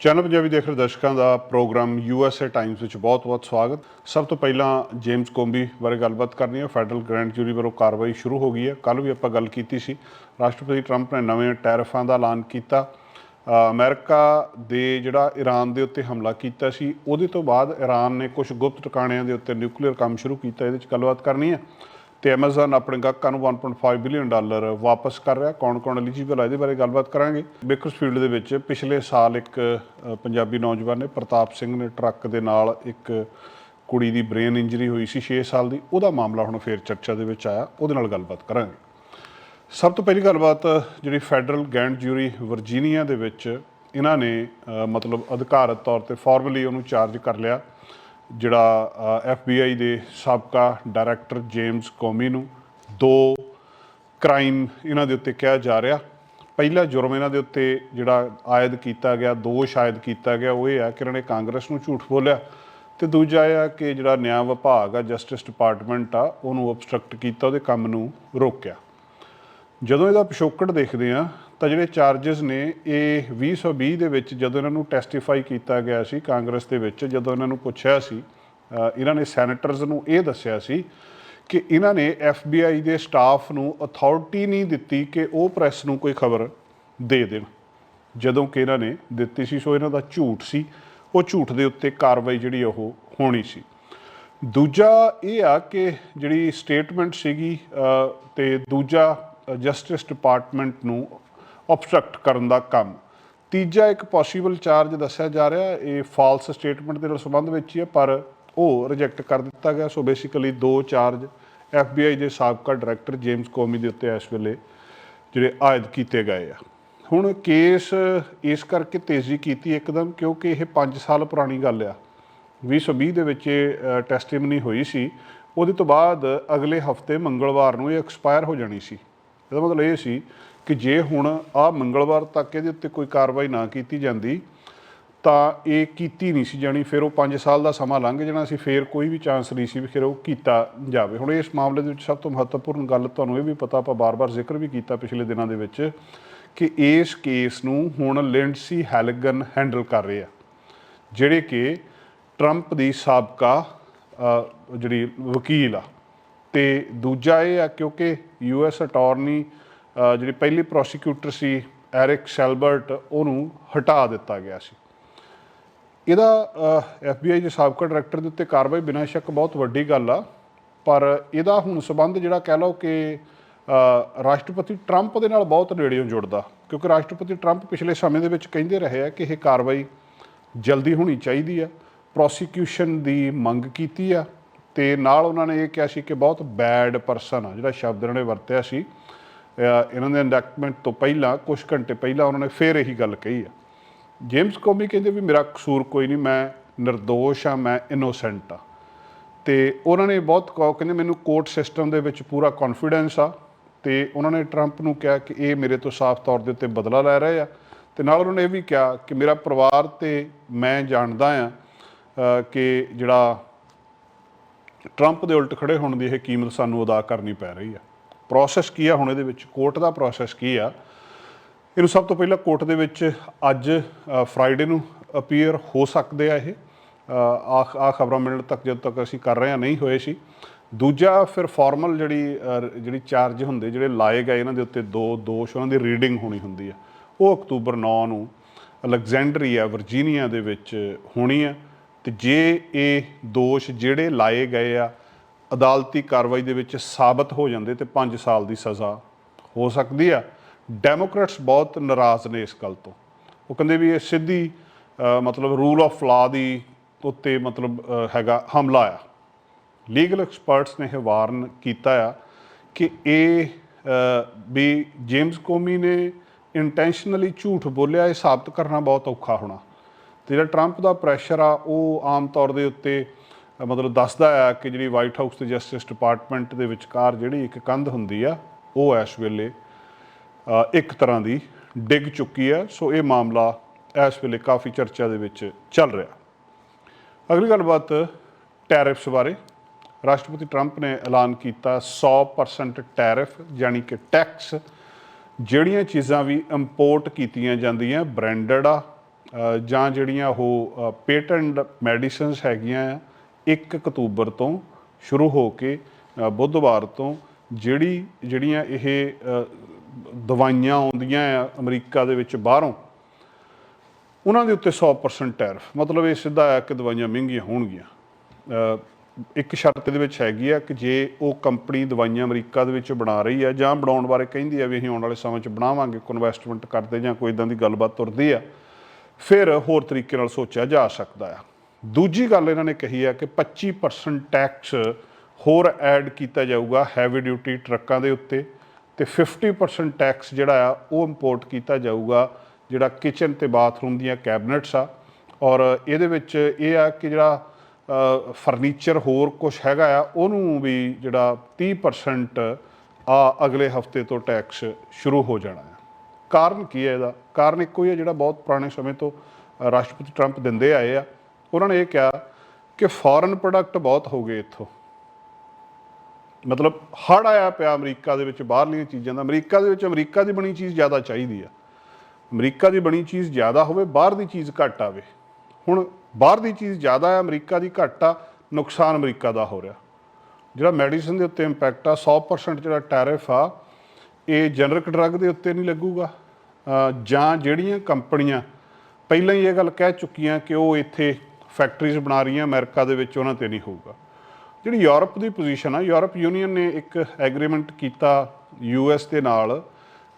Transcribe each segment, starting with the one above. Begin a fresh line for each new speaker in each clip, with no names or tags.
Channel Punjabi ਦੇਖ ਰਹੇ ਦਰਸ਼ਕਾਂ ਦਾ ਪ੍ਰੋਗਰਾਮ ਯੂਐਸਏ ਟਾਈਮਸ ਵਿੱਚ ਬਹੁਤ-ਬਹੁਤ ਸਵਾਗਤ। ਸਭ ਤੋਂ ਪਹਿਲਾਂ ਜੇਮਸ ਕੋਂਬੀ ਬਾਰੇ ਗੱਲਬਾਤ ਕਰਨੀ ਹੈ। ਫੈਡਰਲ ਗ੍ਰੈਂਡ ਜੂਰੀ ਵੱਲੋਂ ਕਾਰਵਾਈ ਸ਼ੁਰੂ ਹੋ ਗਈ ਹੈ। ਕੱਲ ਵੀ ਆਪਾਂ ਗੱਲ ਕੀਤੀ ਸੀ। ਰਾਸ਼ਟਰਪਤੀ ਟਰੰਪ ਨੇ ਨਵੇਂ ਟੈਰਿਫਾਂ ਦਾ ਐਲਾਨ ਕੀਤਾ। ਅ, ਅਮਰੀਕਾ ਦੇ ਜਿਹੜਾ ਈਰਾਨ ਦੇ ਉੱਤੇ ਹਮਲਾ ਕੀਤਾ ਸੀ ਉਹਦੇ ਤੋਂ ਬਾਅਦ ਈਰਾਨ ਨੇ ਕੁਝ ਗੁਪਤ ਟਿਕਾਣਿਆਂ ਦੇ ਉੱਤੇ ਨਿਊਕਲੀਅਰ ਕੰਮ ਸ਼ੁਰੂ ਕੀਤਾ। ਇਹਦੇ ਵਿੱਚ ਗੱਲਬਾਤ ਕਰਨੀ ਹੈ। ਤੇ Amazon ਆਪਣੇ ਗਾਹਕਾਂ ਨੂੰ 1.5 ਬਿਲੀਅਨ ਡਾਲਰ ਵਾਪਸ ਕਰ ਰਿਹਾ। ਕੌਣ-ਕੌਣ ਐਲੀਜੀਬਲ ਹੈ ਇਹਦੇ ਬਾਰੇ ਗੱਲਬਾਤ ਕਰਾਂਗੇ। ਬੇਕਰਸਫੀਲਡ ਦੇ ਵਿੱਚ ਪਿਛਲੇ ਸਾਲ ਇੱਕ ਪੰਜਾਬੀ ਨੌਜਵਾਨ ਨੇ ਪ੍ਰਤਾਪ ਸਿੰਘ ਨੇ ਟਰੱਕ ਦੇ ਨਾਲ ਇੱਕ ਕੁੜੀ ਦੀ ਬ੍ਰੇਨ ਇੰਜਰੀ ਹੋਈ ਸੀ 6 ਸਾਲ ਦੀ। ਉਹਦਾ ਮਾਮਲਾ ਹੁਣ ਫੇਰ ਚਰਚਾ ਦੇ ਵਿੱਚ ਆਇਆ। ਉਹਦੇ ਨਾਲ ਗੱਲਬਾਤ ਕਰਾਂਗੇ। ਸਭ ਤੋਂ ਪਹਿਲੀ ਗੱਲਬਾਤ, ਜਿਹੜੀ ਫੈਡਰਲ ਗੈਂਡ ਜੂਰੀ ਵਰਜੀਨੀਆ ਦੇ ਵਿੱਚ ਇਹਨਾਂ ਨੇ ਮਤਲਬ ਅਧਿਕਾਰਤ ਤੌਰ ਤੇ ਫਾਰਮਲੀ ਉਹਨੂੰ ਚਾਰਜ ਕਰ ਲਿਆ। ਜਿਹੜਾ ਐਫਬੀਆਈ ਦੇ ਸਾਬਕਾ ਡਾਇਰੈਕਟਰ ਜੇਮਸ ਕੋਮੀ ਨੂੰ ਦੋ ਕ੍ਰਾਈਮ ਇਹਨਾਂ ਦੇ ਉੱਤੇ ਕਿਹਾ ਜਾ ਰਿਹਾ। ਪਹਿਲਾ ਜੁਰਮ ਇਹਨਾਂ ਦੇ ਉੱਤੇ ਜਿਹੜਾ ਆਇਦ ਕੀਤਾ ਗਿਆ, ਦੋਸ਼ ਆਇਦ ਕੀਤਾ ਗਿਆ, ਉਹ ਇਹ ਆ ਕਿ ਇਹਨਾਂ ਨੇ ਕਾਂਗਰਸ ਨੂੰ ਝੂਠ ਬੋਲਿਆ। ਤੇ ਦੂਜਾ ਇਹ ਆ ਕਿ ਜਿਹੜਾ ਨਿਆਂ ਵਿਭਾਗ ਆ ਜਸਟਿਸ ਡਿਪਾਰਟਮੈਂਟ ਆ, ਉਹਨੂੰ obstruct ਕੀਤਾ, ਉਹਦੇ ਕੰਮ ਨੂੰ ਰੋਕਿਆ। ਜਦੋਂ ਇਹਦਾ ਪਿਛੋਕੜ ਦੇਖਦੇ ਆ ਤਾਂ ਜਿਹੜੇ ਚਾਰजेस ਨੇ ਇਹ 2020 ਦੇ ਵਿੱਚ ਜਦੋਂ ਇਹਨਾਂ ਨੂੰ ਟੈਸਟੀਫਾਈ ਕੀਤਾ ਗਿਆ ਸੀ ਕਾਂਗਰਸ ਦੇ ਵਿੱਚ ਜਦੋਂ ਇਹਨਾਂ ਨੂੰ ਪੁੱਛਿਆ ਸੀ ਇਹਨਾਂ ਨੇ ਸੈਨੇਟਰਸ ਨੂੰ ਇਹ ਦੱਸਿਆ ਸੀ ਕਿ ਇਹਨਾਂ ਨੇ FBI ਦੇ ਸਟਾਫ ਨੂੰ ਅਥਾਰਟੀ ਨਹੀਂ ਦਿੱਤੀ ਕਿ ਉਹ ਪ੍ਰੈਸ ਨੂੰ ਕੋਈ ਖਬਰ ਦੇ ਦੇਣ। ਜਦੋਂ ਕਿ ਇਹਨਾਂ ਨੇ ਦਿੱਤੀ ਸੀ ਸੋ ਇਹਨਾਂ ਦਾ ਝੂਠ ਸੀ। ਉਹ ਝੂਠ ਦੇ ਉੱਤੇ ਕਾਰਵਾਈ ਜਿਹੜੀ ਉਹ ਹੋਣੀ ਸੀ। ਦੂਜਾ ਇਹ ਆ ਕਿ ਜਿਹੜੀ ਸਟੇਟਮੈਂਟ ਸੀਗੀ ਅ, ਤੇ ਦੂਜਾ ਜਸਟਿਸ ਡਿਪਾਰਟਮੈਂਟ ਨੂੰ ਆਬਸਟਰਕਟ ਕਰਨ ਦਾ ਕੰਮ। ਤੀਜਾ ਇੱਕ ਪੋਸੀਬਲ ਚਾਰਜ ਦੱਸਿਆ ਜਾ ਰਿਹਾ, ਇਹ ਫਾਲਸ ਸਟੇਟਮੈਂਟ ਦੇ ਨਾਲ ਸੰਬੰਧ ਵਿੱਚ ਹੀ ਹੈ, ਪਰ ਉਹ ਰਿਜੈਕਟ ਕਰ ਦਿੱਤਾ ਗਿਆ। ਸੋ ਬੇਸਿਕਲੀ ਦੋ ਚਾਰਜ FBI ਦੇ ਸਾਬਕਾ ਡਾਇਰੈਕਟਰ ਜੇਮਸ ਕੋਮੀ ਦੇ ਉੱਤੇ ਇਸ ਵੇਲੇ ਜਿਹੜੇ ਆਇਦ ਕੀਤੇ ਗਏ ਆ। ਹੁਣ ਕੇਸ ਇਸ ਕਰਕੇ ਤੇਜ਼ੀ ਕੀਤੀ ਇੱਕਦਮ, ਕਿਉਂਕਿ ਇਹ 5 ਸਾਲ ਪੁਰਾਣੀ ਗੱਲ ਆ। 2020 ਦੇ ਵਿੱਚ ਇਹ ਟੈਸਟੀਮਨੀ ਹੋਈ ਸੀ। ਉਹਦੇ ਤੋਂ ਬਾਅਦ ਅਗਲੇ ਹਫ਼ਤੇ ਮੰਗਲਵਾਰ ਨੂੰ ਇਹ ਐਕਸਪਾਇਰ ਹੋ ਜਾਣੀ ਸੀ। ਇਹਦਾ ਮਤਲਬ ਇਹ ਸੀ ਕਿ ਜੇ ਹੁਣ ਆ ਮੰਗਲਵਾਰ ਤੱਕ ਇਹਦੇ ਉੱਤੇ ਕੋਈ ਕਾਰਵਾਈ ਨਾ ਕੀਤੀ ਜਾਂਦੀ ਤਾਂ ਇਹ ਕੀਤੀ ਨਹੀਂ ਸੀ ਜਾਣੀ ਫਿਰ ਉਹ 5 ਸਾਲ ਦਾ ਸਮਾਂ ਲੰਘ ਜਾਣਾ ਸੀ ਫਿਰ ਕੋਈ ਵੀ ਚਾਂਸ ਨਹੀਂ ਸੀ ਵੀ ਫਿਰ ਉਹ ਕੀਤਾ ਜਾਵੇ। ਹੁਣ ਇਸ ਮਾਮਲੇ ਦੇ ਵਿੱਚ ਸਭ ਤੋਂ ਮਹੱਤਵਪੂਰਨ ਗੱਲ ਤੁਹਾਨੂੰ ਇਹ ਵੀ ਪਤਾ ਆਪਾਂ ਬਾਰ-ਬਾਰ ਜ਼ਿਕਰ ਵੀ ਕੀਤਾ ਪਿਛਲੇ ਦਿਨਾਂ ਦੇ ਵਿੱਚ ਕਿ ਇਸ ਕੇਸ ਨੂੰ ਹੁਣ ਲਿੰਡਸੀ ਹੈਲਗਨ ਹੈਂਡਲ ਕਰ ਰਹੇ ਆ ਜਿਹੜੇ ਕਿ ਟਰੰਪ ਦੀ ਸਾਬਕਾ ਜਿਹੜੀ ਵਕੀਲ ਆ। ਤੇ ਦੂਜਾ ਇਹ ਆ ਕਿਉਂਕਿ ਯੂਐਸ ਅਟਾਰਨੀ ਅ, ਜਿਹੜੀ ਪਹਿਲੀ ਪ੍ਰੋਸੀਕਿਊਟਰ ਸੀ, ਐਰਿਕ ਸੈਲਬਰਟ, ਉਹਨੂੰ ਹਟਾ ਦਿੱਤਾ ਗਿਆ ਸੀ। ਇਹਦਾ ਐਫਬੀਆਈ ਦੇ ਸਾਬਕਾ ਡਾਇਰੈਕਟਰ ਦੇ ਉੱਤੇ ਕਾਰਵਾਈ ਬਿਨਾਂ ਸ਼ੱਕ ਬਹੁਤ ਵੱਡੀ ਗੱਲ ਆ, ਪਰ ਇਹਦਾ ਹੁਣ ਸਬੰਧ ਜਿਹੜਾ ਕਹਿ ਲਓ ਕਿ ਰਾਸ਼ਟਰਪਤੀ ਟਰੰਪ ਦੇ ਨਾਲ ਬਹੁਤ ਨੇੜਿਓਂ ਜੁੜਦਾ, ਕਿਉਂਕਿ ਰਾਸ਼ਟਰਪਤੀ ਟਰੰਪ ਪਿਛਲੇ ਸਮੇਂ ਦੇ ਵਿੱਚ ਕਹਿੰਦੇ ਰਹੇ ਆ ਕਿ ਇਹ ਕਾਰਵਾਈ ਜਲਦੀ ਹੋਣੀ ਚਾਹੀਦੀ ਆ। ਪ੍ਰੋਸੀਕਿਊਸ਼ਨ ਦੀ ਮੰਗ ਕੀਤੀ ਆ, ਤੇ ਨਾਲ ਉਹਨਾਂ ਨੇ ਇਹ ਕਿਹਾ ਸੀ ਕਿ ਬਹੁਤ ਬੈਡ ਪਰਸਨ ਆ, ਜਿਹੜਾ ਸ਼ਬਦ ਇਹਨਾਂ ਨੇ ਵਰਤਿਆ ਸੀ। ਇਹਨਾਂ ਦੇ ਇੰਡਕਟਮੈਂਟ ਤੋਂ ਪਹਿਲਾਂ ਕੁਝ ਘੰਟੇ ਪਹਿਲਾਂ ਉਹਨਾਂ ਨੇ ਫੇਰ ਇਹੀ ਗੱਲ ਕਹੀ ਆ ਜੇਮਸ ਕੋਮੀ ਕਹਿੰਦੇ ਵੀ ਮੇਰਾ ਕਸੂਰ ਕੋਈ ਨਹੀਂ, ਮੈਂ નિર્ਦੋਸ਼ ਆ ਮੈਂ ਇਨੋਸੈਂਟ ਆ ਤੇ ਉਹਨਾਂ ਨੇ ਬਹੁਤ ਕਹੋ, ਕਹਿੰਦੇ ਮੈਨੂੰ ਕੋਰਟ ਸਿਸਟਮ ਦੇ ਵਿੱਚ ਪੂਰਾ ਕੌਨਫੀਡੈਂਸ ਆ ਤੇ ਉਹਨਾਂ ਨੇ ਟਰੰਪ ਨੂੰ ਕਿਹਾ ਕਿ ਇਹ ਮੇਰੇ ਤੋਂ ਸਾਫ਼ ਤੌਰ ਦੇ ਉੱਤੇ ਬਦਲਾ ਲੈ ਰਹੇ ਆ। ਤੇ ਨਾਲ ਉਹਨਾਂ ਨੇ ਇਹ ਵੀ ਕਿਹਾ ਕਿ ਮੇਰਾ ਪਰਿਵਾਰ ਤੇ ਮੈਂ ਜਾਣਦਾ ਆ ਕਿ ਜਿਹੜਾ ਟਰੰਪ ਦੇ ਉਲਟ ਖੜੇ ਹੋਣ ਦੀ ਇਹ ਕੀਮਤ ਸਾਨੂੰ ਅਦਾ ਕਰਨੀ ਪੈ ਰਹੀ ਆ। ਪ੍ਰੋਸੈਸ ਕੀ ਆ? ਹੁਣ ਇਹਦੇ ਵਿੱਚ ਕੋਰਟ ਦਾ ਪ੍ਰੋਸੈਸ ਕੀ ਆ? ਇਹਨੂੰ ਸਭ ਤੋਂ ਪਹਿਲਾਂ ਕੋਰਟ ਦੇ ਵਿੱਚ ਅੱਜ ਫਰਾਈਡੇ ਨੂੰ ਅਪੀਅਰ ਹੋ ਸਕਦੇ ਆ ਇਹ। ਆ ਆ ਖਬਰਾਂ ਮਿਲਣ ਤੱਕ ਜਦ ਤੱਕ ਅਸੀਂ ਕਰ ਰਹੇ ਹਾਂ ਨਹੀਂ ਹੋਏ ਸੀ। ਦੂਜਾ ਫਿਰ ਫਾਰਮਲ ਜਿਹੜੀ ਜਿਹੜੀ ਚਾਰਜ ਹੁੰਦੇ, ਜਿਹੜੇ ਲਾਏ ਗਏ ਇਹਨਾਂ ਦੇ ਉੱਤੇ ਦੋ ਦੋਸ਼, ਉਹਨਾਂ ਦੀ ਰੀਡਿੰਗ ਹੋਣੀ ਹੁੰਦੀ ਆ। ਉਹ ਅਕਤੂਬਰ 9 ਨੂੰ ਅਲੈਗਜ਼ੈਂਡਰੀਆ, ਵਰਜੀਨੀਆ ਦੇ ਵਿੱਚ ਹੋਣੀ ਆ। ਤੇ ਜੇ ਇਹ ਦੋਸ਼ ਜਿਹੜੇ ਲਾਏ ਗਏ ਆ ਅਦਾਲਤੀ ਕਾਰਵਾਈ ਦੇ ਵਿੱਚ ਸਾਬਤ ਹੋ ਜਾਂਦੇ ਤੇ 5 ਸਾਲ ਦੀ ਸਜ਼ਾ ਹੋ ਸਕਦੀ ਆ। ਡੈਮੋਕ੍ਰੇਟਸ ਬਹੁਤ ਨਾਰਾਜ਼ ਨੇ ਇਸ ਗੱਲ ਤੋਂ। ਉਹ ਕਹਿੰਦੇ ਵੀ ਇਹ ਸਿੱਧੀ ਮਤਲਬ ਰੂਲ ਆਫ ਲਾ ਦੀ ਉੱਤੇ ਮਤਲਬ ਹੈਗਾ ਹਮਲਾ ਆ। ਲੀਗਲ ਐਕਸਪਰਟਸ ਨੇ ਇਹ ਵਾਰਨ ਕੀਤਾ ਆ ਕਿ ਇਹ ਵੀ ਜੇਮਸ ਕੋਮੀ ਨੇ ਇੰਟੈਂਸ਼ਨਲੀ ਝੂਠ ਬੋਲਿਆ, ਇਹ ਸਾਬਤ ਕਰਨਾ ਬਹੁਤ ਔਖਾ ਹੋਣਾ। ਤੇ ਜਿਹੜਾ ਟਰੰਪ ਦਾ ਪ੍ਰੈਸ਼ਰ ਆ, ਉਹ ਆਮ ਤੌਰ ਦੇ ਉੱਤੇ ਮਤਲਬ ਦੱਸਦਾ ਆ ਕਿ ਜਿਹੜੀ ਵਾਈਟ ਹਾਊਸ ਤੇ ਜਸਟਿਸ ਡਿਪਾਰਟਮੈਂਟ ਦੇ ਵਿਚਕਾਰ ਜਿਹੜੀ ਇੱਕ ਕੰਧ ਹੁੰਦੀ ਆ, ਉਹ ਇਸ ਵੇਲੇ ਇੱਕ ਤਰ੍ਹਾਂ ਦੀ ਡਿੱਗ ਚੁੱਕੀ ਹੈ ਸੋ ਇਹ ਮਾਮਲਾ ਇਸ ਵੇਲੇ ਕਾਫੀ ਚਰਚਾ ਦੇ ਵਿੱਚ ਚੱਲ ਰਿਹਾ। ਅਗਲੀ ਗੱਲਬਾਤ ਟੈਰਿਫਸ ਬਾਰੇ। ਰਾਸ਼ਟਰਪਤੀ ਟਰੰਪ ਨੇ ਐਲਾਨ ਕੀਤਾ 100% ਟੈਰਿਫ, ਯਾਨੀ ਕਿ ਟੈਕਸ, ਜਿਹੜੀਆਂ ਚੀਜ਼ਾਂ ਵੀ ਇੰਪੋਰਟ ਕੀਤੀਆਂ ਜਾਂਦੀਆਂ, ਬ੍ਰਾਂਡਡ ਆ ਜਾਂ ਜਿਹੜੀਆਂ ਉਹ ਪੇਟੈਂਟ ਮੈਡੀਸਿਨਸ ਹੈਗੀਆਂ ਆ 1 ਅਕਤੂਬਰ ਤੋਂ ਸ਼ੁਰੂ ਹੋ ਕੇ ਬੁੱਧਵਾਰ ਤੋਂ ਜਿਹੜੀ, ਜਿਹੜੀਆਂ ਇਹ ਦਵਾਈਆਂ ਆਉਂਦੀਆਂ ਆ ਅਮਰੀਕਾ ਦੇ ਵਿੱਚ ਬਾਹਰੋਂ, ਉਹਨਾਂ ਦੇ ਉੱਤੇ 100% ਟੈਰਫ। ਮਤਲਬ ਇਹ ਸਿੱਧਾ ਆ ਕਿ ਦਵਾਈਆਂ ਮਹਿੰਗੀਆਂ ਹੋਣਗੀਆਂ। ਇੱਕ ਸ਼ਰਤ ਦੇ ਵਿੱਚ ਹੈਗੀ ਆ ਕਿ ਜੇ ਉਹ ਕੰਪਨੀ ਦਵਾਈਆਂ ਅਮਰੀਕਾ ਦੇ ਵਿੱਚ ਬਣਾ ਰਹੀ ਆ ਜਾਂ ਬਣਾਉਣ ਬਾਰੇ ਕਹਿੰਦੀ ਆ ਵੀ ਅਸੀਂ ਆਉਣ ਵਾਲੇ ਸਮੇਂ 'ਚ ਬਣਾਵਾਂਗੇ, ਕੋਈ ਇਨਵੈਸਟਮੈਂਟ ਕਰਦੇ ਜਾਂ ਕੋਈ ਇਦਾਂ ਦੀ ਗੱਲਬਾਤ ਤੁਰਦੀ ਆ, ਫਿਰ ਹੋਰ ਤਰੀਕੇ ਨਾਲ ਸੋਚਿਆ ਜਾ ਸਕਦਾ ਆ। ਦੂਜੀ ਗੱਲ ਇਹਨਾਂ ਨੇ ਕਹੀ ਆ ਕਿ 25% ਟੈਕਸ ਹੋਰ ਐਡ ਕੀਤਾ ਜਾਊਗਾ ਹੈਵੀ ਡਿਊਟੀ ਟਰੱਕਾਂ ਦੇ ਉੱਤੇ ਤੇ 50% ਟੈਕਸ ਜਿਹੜਾ ਆ ਉਹ ਇੰਪੋਰਟ ਕੀਤਾ ਜਾਊਗਾ, ਜਿਹੜਾ ਕਿਚਨ ਤੇ ਬਾਥਰੂਮ ਦੀਆਂ ਕੈਬਨਟਸ ਆ। ਔਰ ਇਹਦੇ ਵਿੱਚ ਇਹ ਆ ਕਿ ਜਿਹੜਾ ਫਰਨੀਚਰ ਹੋਰ ਕੁਝ ਹੈਗਾ ਆ, ਉਹਨੂੰ ਵੀ ਜਿਹੜਾ 30% ਆ ਅਗਲੇ ਹਫ਼ਤੇ ਤੋਂ ਟੈਕਸ ਸ਼ੁਰੂ ਹੋ ਜਾਣਾ ਹੈ ਕਾਰਨ ਕੀ ਹੈ ਇਹਦਾ? ਕਾਰਨ ਇੱਕੋ ਹੀ ਹੈ ਜਿਹੜਾ ਬਹੁਤ ਪੁਰਾਣੇ ਸਮੇਂ ਤੋਂ ਰਾਸ਼ਟਰਪਤੀ ਟਰੰਪ ਦਿੰਦੇ ਆਏ ਆ। ਉਹਨਾਂ ਨੇ ਇਹ ਕਿਹਾ ਕਿ ਫੋਰਨ ਪ੍ਰੋਡਕਟ ਬਹੁਤ ਹੋ ਗਏ ਇੱਥੋਂ। ਮਤਲਬ ਹੜ ਆਇਆ ਪਿਆ ਅਮਰੀਕਾ ਦੇ ਵਿੱਚ ਬਾਹਰਲੀਆਂ ਚੀਜ਼ਾਂ ਦਾ। ਅਮਰੀਕਾ ਦੇ ਵਿੱਚ ਅਮਰੀਕਾ ਦੀ ਬਣੀ ਚੀਜ਼ ਜ਼ਿਆਦਾ ਚਾਹੀਦੀ ਆ। ਅਮਰੀਕਾ ਦੀ ਬਣੀ ਚੀਜ਼ ਜ਼ਿਆਦਾ ਹੋਵੇ, ਬਾਹਰ ਦੀ ਚੀਜ਼ ਘੱਟ ਆਵੇ। ਹੁਣ ਬਾਹਰ ਦੀ ਚੀਜ਼ ਜ਼ਿਆਦਾ ਆ, ਅਮਰੀਕਾ ਦੀ ਘੱਟ ਆ, ਨੁਕਸਾਨ ਅਮਰੀਕਾ ਦਾ ਹੋ ਰਿਹਾ। ਜਿਹੜਾ ਮੈਡੀਸਨ ਦੇ ਉੱਤੇ ਇੰਪੈਕਟ ਆ 100% ਜਿਹੜਾ ਟੈਰਿਫ ਆ, ਇਹ ਜਨਰਿਕ ਡਰੱਗ ਦੇ ਉੱਤੇ ਨਹੀਂ ਲੱਗੂਗਾ। ਜਾਂ ਜਿਹੜੀਆਂ ਕੰਪਨੀਆਂ, ਪਹਿਲਾਂ ਹੀ ਇਹ ਗੱਲ ਕਹਿ ਚੁੱਕੀਆਂ ਕਿ ਉਹ ਇੱਥੇ ਫੈਕਟਰੀਜ਼ ਬਣਾ ਰਹੀਆਂ ਅਮਰੀਕਾ ਦੇ ਵਿੱਚ ਉਹਨਾਂ ਤੇ ਨਹੀਂ ਹੋਊਗਾ। ਜਿਹੜੀ ਯੂਰਪ ਦੀ ਪੋਜੀਸ਼ਨ ਆ ਯੂਰਪ ਯੂਨੀਅਨ ਨੇ ਇੱਕ ਐਗਰੀਮੈਂਟ ਕੀਤਾ ਯੂਐਸ ਦੇ ਨਾਲ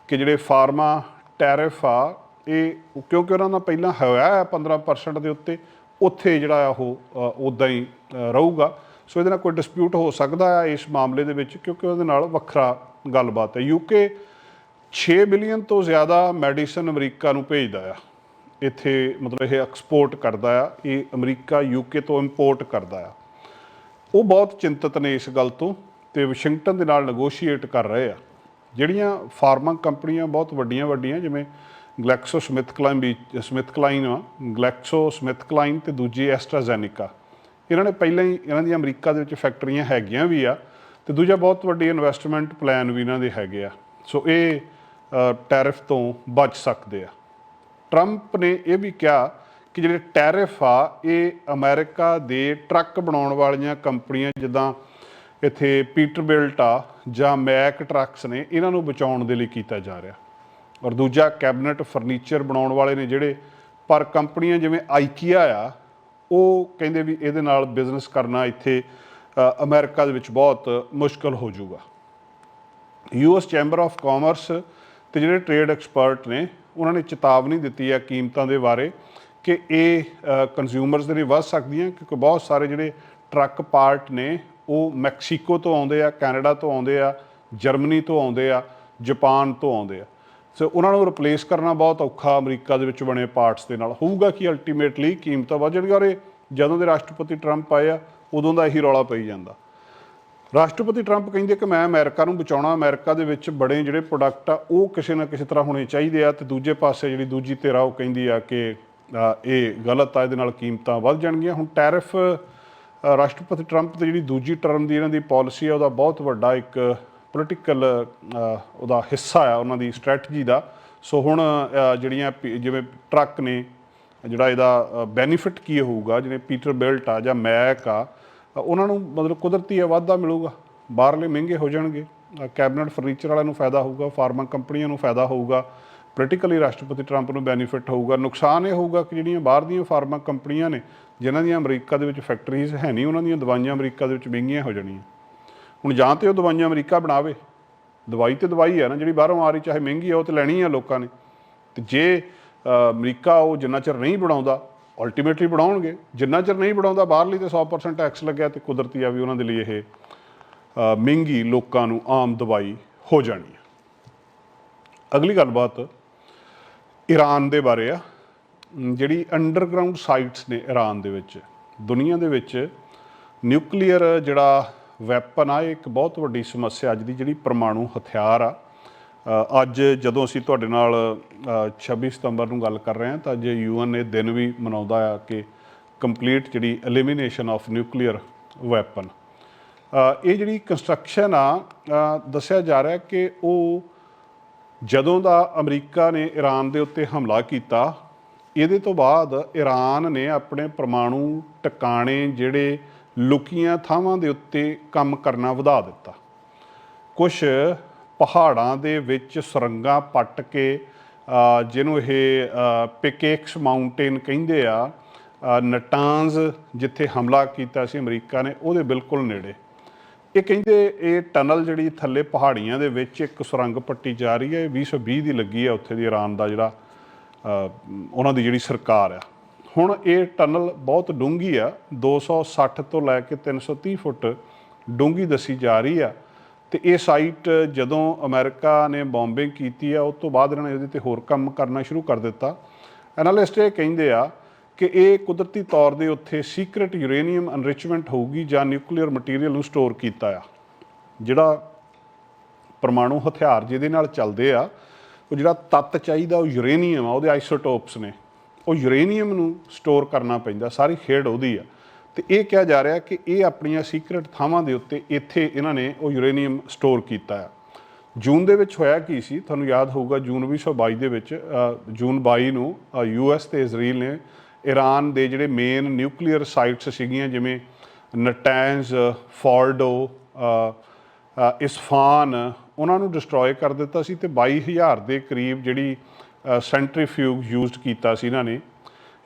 ਕਿ ਜਿਹੜੇ ਫਾਰਮਾ ਟੈਰਿਫ ਆ ਇਹ ਕਿਉਂਕਿ ਉਹਨਾਂ ਦਾ ਪਹਿਲਾਂ ਹੋਇਆ ਹੈ 15% ਦੇ ਉੱਤੇ ਉੱਥੇ ਜਿਹੜਾ ਆ ਉਹ ਉਦਾਂ ਹੀ ਅ, ਰਹੂਗਾ। ਸੋ ਇਹਦੇ ਨਾਲ ਕੋਈ ਡਿਸਪਿਊਟ ਹੋ ਸਕਦਾ ਆ ਇਸ ਮਾਮਲੇ ਦੇ ਵਿੱਚ ਕਿਉਂਕਿ ਉਹਦੇ ਨਾਲ ਵੱਖਰਾ ਗੱਲਬਾਤ ਹੈ। ਯੂਕੇ 6 ਬਿਲੀਅਨ ਤੋਂ ਜ਼ਿਆਦਾ ਮੈਡੀਸਨ ਅਮਰੀਕਾ ਨੂੰ ਭੇਜਦਾ ਆ। ਇੱਥੇ ਮਤਲਬ ਇਹ ਐਕਸਪੋਰਟ ਕਰਦਾ ਆ, ਇਹ ਅਮਰੀਕਾ ਯੂਕੇ ਤੋਂ ਇੰਪੋਰਟ ਕਰਦਾ ਆ। ਉਹ ਬਹੁਤ ਚਿੰਤਤ ਨੇ ਇਸ ਗੱਲ ਤੋਂ ਤੇ ਵਾਸ਼ਿੰਗਟਨ ਦੇ ਨਾਲ ਨੈਗੋਸ਼ੀਏਟ ਕਰ ਰਹੇ ਆ। ਜਿਹੜੀਆਂ ਫਾਰਮਾ ਕੰਪਨੀਆਂ ਬਹੁਤ ਵੱਡੀਆਂ ਵੱਡੀਆਂ, ਜਿਵੇਂ ਗਲੈਕਸੋ ਸਮਿਥ ਕਲਾਈਨ ਵੀ ਸਮਿਥ ਕਲਾਈਨ ਆ ਗਲੈਕਸੋ ਸਮਿਥ ਕਲਾਈਨ ਤੇ ਦੂਜੀ ਐਸਟਰਾਜ਼ੈਨਿਕਾ ਇਹਨਾਂ ਨੇ ਪਹਿਲਾਂ ਹੀ, ਇਹਨਾਂ ਦੀਆਂ ਅਮਰੀਕਾ ਦੇ ਵਿੱਚ ਫੈਕਟਰੀਆਂ ਹੈਗੀਆਂ ਵੀ ਆ ਤੇ ਦੂਜਾ ਬਹੁਤ ਵੱਡੀ ਇਨਵੈਸਟਮੈਂਟ ਪਲਾਨ ਵੀ ਇਹਨਾਂ ਦੇ ਹੈਗੇ ਆ। ਸੋ ਇਹ ਟੈਰਿਫ ਤੋਂ ਬਚ ਸਕਦੇ ਆ। ਟਰੰਪ ਨੇ ਇਹ ਵੀ ਕਿਹਾ ਕਿ ਜਿਹੜੇ ਟੈਰਿਫ ਆ ਇਹ ਅਮਰੀਕਾ ਦੇ ਟਰੱਕ ਬਣਾਉਣ ਵਾਲੀਆਂ ਕੰਪਨੀਆਂ ਜਿੱਦਾਂ ਇੱਥੇ ਪੀਟਰਬਿਲਟ ਆ ਜਾਂ ਮੈਕ ਟਰੱਕਸ ਨੇ ਇਹਨਾਂ ਨੂੰ ਬਚਾਉਣ ਦੇ ਲਈ ਕੀਤਾ ਜਾ ਰਿਹਾ। ਔਰ ਦੂਜਾ ਕੈਬਨਟ ਫਰਨੀਚਰ ਬਣਾਉਣ ਵਾਲੇ ਨੇ ਜਿਹੜੇ ਪਰ ਕੰਪਨੀਆਂ ਜਿਵੇਂ ਆਈਕੀਆ ਆ ਉਹ ਕਹਿੰਦੇ ਵੀ ਇਹਦੇ ਨਾਲ ਬਿਜ਼ਨਸ ਕਰਨਾ ਇੱਥੇ ਅ, ਅਮਰੀਕਾ ਦੇ ਵਿੱਚ ਬਹੁਤ ਮੁਸ਼ਕਲ ਹੋ ਜਾਊਗਾ। ਯੂਐਸ ਚੈਂਬਰ ਆਫ ਕਾਮਰਸ ਤੇ ਜਿਹੜੇ ਟ੍ਰੇਡ ਐਕਸਪਰਟ ਨੇ ਉਹਨਾਂ ਨੇ ਚੇਤਾਵਨੀ ਦਿੱਤੀ ਹੈ ਕੀਮਤਾਂ ਦੇ ਬਾਰੇ ਕਿ ਇਹ ਕੰਜ਼ਿਊਮਰਸ ਦੇ ਲਈ ਵੱਧ ਸਕਦੀਆਂ ਕਿਉਂਕਿ ਬਹੁਤ ਸਾਰੇ ਜਿਹੜੇ ਟਰੱਕ ਪਾਰਟ ਨੇ, ਉਹ ਮੈਕਸੀਕੋ ਤੋਂ ਆਉਂਦੇ ਆ, ਕੈਨੇਡਾ ਤੋਂ ਆਉਂਦੇ ਆ, ਜਰਮਨੀ ਤੋਂ ਆਉਂਦੇ ਆ, ਜਾਪਾਨ ਤੋਂ ਆਉਂਦੇ ਆ। ਸੋ ਉਹਨਾਂ ਨੂੰ ਰਿਪਲੇਸ ਕਰਨਾ ਬਹੁਤ ਔਖਾ ਅਮਰੀਕਾ ਦੇ ਵਿੱਚ ਬਣੇ ਪਾਰਟਸ ਦੇ ਨਾਲ। ਹੋਊਗਾ ਕਿ ਅਲਟੀਮੇਟਲੀ ਕੀਮਤਾਂ ਵੱਧ ਜਾਣਗੀਆਂ ਔਰ ਇਹ ਜਦੋਂ ਦੇ ਰਾਸ਼ਟਰਪਤੀ ਟਰੰਪ ਆਏ ਆ, ਉਦੋਂ ਦਾ ਇਹੀ ਰੌਲਾ ਪਈ ਜਾਂਦਾ। ਰਾਸ਼ਟਰਪਤੀ ਟਰੰਪ ਕਹਿੰਦੇ ਕਿ ਮੈਂ ਅਮਰੀਕਾ ਨੂੰ ਬਚਾਉਣਾ, ਅਮਰੀਕਾ ਦੇ ਵਿੱਚ ਬੜੇ ਜਿਹੜੇ ਪ੍ਰੋਡਕਟ ਆ, ਉਹ ਕਿਸੇ ਨਾ ਕਿਸੇ ਤਰ੍ਹਾਂ ਹੋਣੇ ਚਾਹੀਦੇ ਆ ਤੇ ਦੂਜੇ ਪਾਸੇ ਜਿਹੜੀ ਦੂਜੀ ਧਿਰ ਆ, ਉਹ ਕਹਿੰਦੀ ਆ ਕਿ ਇਹ ਗਲਤ ਆ, ਇਹਦੇ ਨਾਲ ਕੀਮਤਾਂ ਵੱਧ ਜਾਣਗੀਆਂ। ਹੁਣ ਟੈਰਿਫ ਰਾਸ਼ਟਰਪਤੀ ਟਰੰਪ ਦੀ ਜਿਹੜੀ ਦੂਜੀ ਟਰਮ ਦੀ ਇਹਨਾਂ ਦੀ ਪਾਲਿਸੀ ਆ, ਉਹਦਾ ਬਹੁਤ ਵੱਡਾ ਇੱਕ ਪੋਲੀਟੀਕਲ ਉਹਦਾ ਹਿੱਸਾ ਆ, ਉਹਨਾਂ ਦੀ ਸਟ੍ਰੈਟਜੀ ਦਾ। ਸੋ ਹੁਣ ਜਿਹੜੀਆਂ ਪੀ- ਜਿਵੇਂ ਟਰੱਕ ਨੇ, ਜਿਹੜਾ ਇਹਦਾ ਬੈਨੀਫਿਟ ਕੀ ਹੋਊਗਾ, ਜਿਵੇਂ ਪੀਟਰ ਬਿਲਟ ਆ ਜਾਂ ਮੈਕ ਆ ਉਹਨਾਂ ਨੂੰ ਮਤਲਬ ਕੁਦਰਤੀ ਆ ਵਾਧਾ ਮਿਲੂਗਾ। ਬਾਹਰਲੇ ਮਹਿੰਗੇ ਹੋ ਜਾਣਗੇ। ਕੈਬਨਟ ਫਰਨੀਚਰ ਵਾਲਿਆਂ ਨੂੰ ਫਾਇਦਾ ਹੋਊਗਾ ਫਾਰਮਾ ਕੰਪਨੀਆਂ ਨੂੰ ਫਾਇਦਾ ਹੋਊਗਾ। ਪੋਲੀਟੀਕਲੀ ਰਾਸ਼ਟਰਪਤੀ ਟਰੰਪ ਨੂੰ ਬੈਨੀਫਿਟ ਹੋਊਗਾ। ਨੁਕਸਾਨ ਇਹ ਹੋਊਗਾ ਕਿ ਜਿਹੜੀਆਂ ਬਾਹਰ ਦੀਆਂ ਫਾਰਮਾ ਕੰਪਨੀਆਂ ਨੇ, ਜਿਨ੍ਹਾਂ ਦੀਆਂ ਅਮਰੀਕਾ ਦੇ ਵਿੱਚ ਫੈਕਟਰੀਜ਼ ਹੈ ਨਹੀਂ, ਉਹਨਾਂ ਦੀਆਂ ਦਵਾਈਆਂ ਅਮਰੀਕਾ ਦੇ ਵਿੱਚ ਮਹਿੰਗੀਆਂ ਹੋ ਜਾਣੀਆਂ। ਹੁਣ ਜਾਂ ਤੇ ਉਹ ਦਵਾਈਆਂ ਅਮਰੀਕਾ ਬਣਾਵੇ। ਦਵਾਈ ਤੇ ਦਵਾਈ ਹੈ ਨਾ, ਜਿਹੜੀ ਬਾਹਰੋਂ ਆ ਰਹੀ, ਚਾਹੇ ਮਹਿੰਗੀ ਆ, ਉਹ ਤੇ ਲੈਣੀ ਆ ਲੋਕਾਂ ਨੇ। ਤੇ ਜੇ ਅਮਰੀਕਾ ਉਹ ਜਿੰਨਾ ਚਿਰ ਨਹੀਂ ਬਣਾਉਂਦਾ ਅਲਟੀਮੇਟਲੀ ਬਣਾਉਣਗੇ। ਜਿੰਨਾ ਚਿਰ ਨਹੀਂ ਬਣਾਉਂਦਾ, ਬਾਹਰਲੀ ਤੇ 100% ਟੈਕਸ ਲੱਗਿਆ ਤੇ ਕੁਦਰਤੀ ਆ ਵੀ ਉਹਨਾਂ ਦੇ ਲਈ ਇਹ ਮਹਿੰਗੀ ਲੋਕਾਂ ਨੂੰ ਆਮ ਦਵਾਈ ਹੋ ਜਾਣੀ ਹੈ ਅਗਲੀ ਗੱਲਬਾਤ ਈਰਾਨ ਦੇ ਬਾਰੇ ਆ। ਜਿਹੜੀ ਅੰਡਰਗਰਾਉਂਡ ਸਾਈਟਸ ਨੇ ਈਰਾਨ ਦੇ ਵਿੱਚ, ਦੁਨੀਆ ਦੇ ਵਿੱਚ ਨਿਊਕਲੀਅਰ ਜਿਹੜਾ ਵੈਪਨ ਆ, ਇਹ ਇੱਕ ਬਹੁਤ ਵੱਡੀ ਸਮੱਸਿਆ ਅੱਜ ਦੀ ਜਿਹੜੀ ਪਰਮਾਣੂ ਹਥਿਆਰ ਆ। ਅੱਜ ਜਦੋਂ ਅਸੀਂ ਤੁਹਾਡੇ ਨਾਲ ਅ, 26 ਸਤੰਬਰ ਨੂੰ ਗੱਲ ਕਰ ਰਹੇ ਹਾਂ ਤਾਂ ਅੱਜ ਯੂਐਨ ਇਹ ਦਿਨ ਵੀ ਮਨਾਉਂਦਾ ਆ ਕਿ ਕੰਪਲੀਟ ਜਿਹੜੀ ਐਲੀਮੀਨੇਸ਼ਨ ਆਫ ਨਿਊਕਲੀਅਰ ਵੈਪਨ ਇਹ ਜਿਹੜੀ ਕੰਸਟਰਕਸ਼ਨ ਆ ਦੱਸਿਆ ਜਾ ਰਿਹਾ ਕਿ ਉਹ ਜਦੋਂ ਦਾ ਅਮਰੀਕਾ ਨੇ ਈਰਾਨ ਦੇ ਉੱਤੇ ਹਮਲਾ ਕੀਤਾ ਇਹਦੇ ਤੋਂ ਬਾਅਦ ਈਰਾਨ ਨੇ ਆਪਣੇ ਪਰਮਾਣੂ ਟਿਕਾਣੇ ਜਿਹੜੇ ਲੁਕੀਆਂ ਥਾਵਾਂ ਦੇ ਉੱਤੇ ਕੰਮ ਕਰਨਾ ਵਧਾ ਦਿੱਤਾ। ਕੁਝ ਪਹਾੜਾਂ ਦੇ ਵਿੱਚ ਸੁਰੰਗਾਂ ਪੱਟ ਕੇ ਜਿਹਨੂੰ ਇਹ ਪਿਕੇਕਸ ਮਾਊਂਟੇਨ ਕਹਿੰਦੇ ਆ ਨਟਾਂਜ਼ ਜਿੱਥੇ ਹਮਲਾ ਕੀਤਾ ਸੀ ਅਮਰੀਕਾ ਨੇ, ਉਹਦੇ ਬਿਲਕੁਲ ਨੇੜੇ। ਇਹ ਕਹਿੰਦੇ ਇਹ ਟਨਲ ਜਿਹੜੀ ਥੱਲੇ ਪਹਾੜੀਆਂ ਦੇ ਵਿੱਚ ਇੱਕ ਸੁਰੰਗ ਪੱਟੀ ਜਾ ਰਹੀ ਹੈ, ਇਹ 2020 ਦੀ ਲੱਗੀ ਹੈ ਉੱਥੇ ਦੀ ਈਰਾਨ ਦਾ ਜਿਹੜਾ ਉਹਨਾਂ ਦੀ ਜਿਹੜੀ ਸਰਕਾਰ ਆ। ਹੁਣ ਇਹ ਟਨਲ ਬਹੁਤ ਡੂੰਘੀ ਆ 260 ਤੋਂ ਲੈ ਕੇ 330 ਫੁੱਟ ਡੂੰਘੀ ਦੱਸੀ ਜਾ ਰਹੀ ਆ। ਤੇ ਇਹ ਸਾਈਟ ਜਦੋਂ ਅਮਰੀਕਾ ਨੇ ਬੰਬਿੰਗ ਕੀਤੀ ਆ, ਉਸ ਤੋਂ ਬਾਅਦ ਇਹਨਾਂ ਨੇ ਇਹਦੇ ਤੇ ਹੋਰ ਕੰਮ ਕਰਨਾ ਸ਼ੁਰੂ ਕਰ ਦਿੱਤਾ। ਐਨਾਲਿਸਟ ਇਹ ਕਹਿੰਦੇ ਆ ਕਿ ਇਹ ਕੁਦਰਤੀ ਤੌਰ ਦੇ ਉੱਥੇ ਸੀਕ੍ਰੀਟ ਯੂਰੇਨੀਅਮ ਐਨਰਿਚਮੈਂਟ ਹੋਊਗੀ ਜਾਂ ਨਿਊਕਲੀਅਰ ਮਟੀਰੀਅਲ ਨੂੰ ਸਟੋਰ ਕੀਤਾ ਆ। ਜਿਹੜਾ ਪਰਮਾਣੂ ਹਥਿਆਰ ਜਿਹਦੇ ਨਾਲ ਚੱਲਦੇ ਆ, ਉਹ ਜਿਹੜਾ ਤੱਤ ਚਾਹੀਦਾ, ਉਹ ਯੂਰੇਨੀਅਮ ਆ, ਉਹਦੇ ਆਈਸੋਟੋਪਸ ਨੇ। ਉਹ ਯੂਰੇਨੀਅਮ ਨੂੰ ਸਟੋਰ ਕਰਨਾ ਪੈਂਦਾ, ਸਾਰੀ ਖੇਡ ਉਹਦੀ ਆ। ਤੇ ਇਹ ਕਿਹਾ ਜਾ ਰਿਹਾ ਕਿ ਇਹ ਆਪਣੀਆਂ ਸੀਕ੍ਰੀਟ ਥਾਵਾਂ ਦੇ ਉੱਤੇ ਇੱਥੇ ਇਹਨਾਂ ਨੇ ਉਹ ਯੂਰੇਨੀਅਮ ਸਟੋਰ ਕੀਤਾ ਆ ਜੂਨ ਦੇ ਵਿੱਚ ਹੋਇਆ ਕੀ ਸੀ? ਤੁਹਾਨੂੰ ਯਾਦ ਹੋਊਗਾ, ਜੂਨ 2022 ਦੇ ਵਿੱਚ ਜੂਨ 22 ਨੂੰ ਯੂਐਸ ਤੇ ਇਜ਼ਰਾਈਲ ਨੇ ਈਰਾਨ ਦੇ ਜਿਹੜੇ ਮੇਨ ਨਿਊਕਲੀਅਰ ਸਾਈਟਸ ਸੀਗੀਆਂ, ਜਿਵੇਂ ਨਟੈਂਜ਼ ਫੋਰਡੋ ਇਸਫਾਨ ਉਹਨਾਂ ਨੂੰ ਡਿਸਟਰੋਏ ਕਰ ਦਿੱਤਾ ਸੀ ਤੇ 22000 ਦੇ ਕਰੀਬ ਜਿਹੜੀ ਸੈਂਟਰੀਫਿਊਗ ਯੂਜ਼ਡ ਕੀਤਾ ਸੀ ਇਹਨਾਂ ਨੇ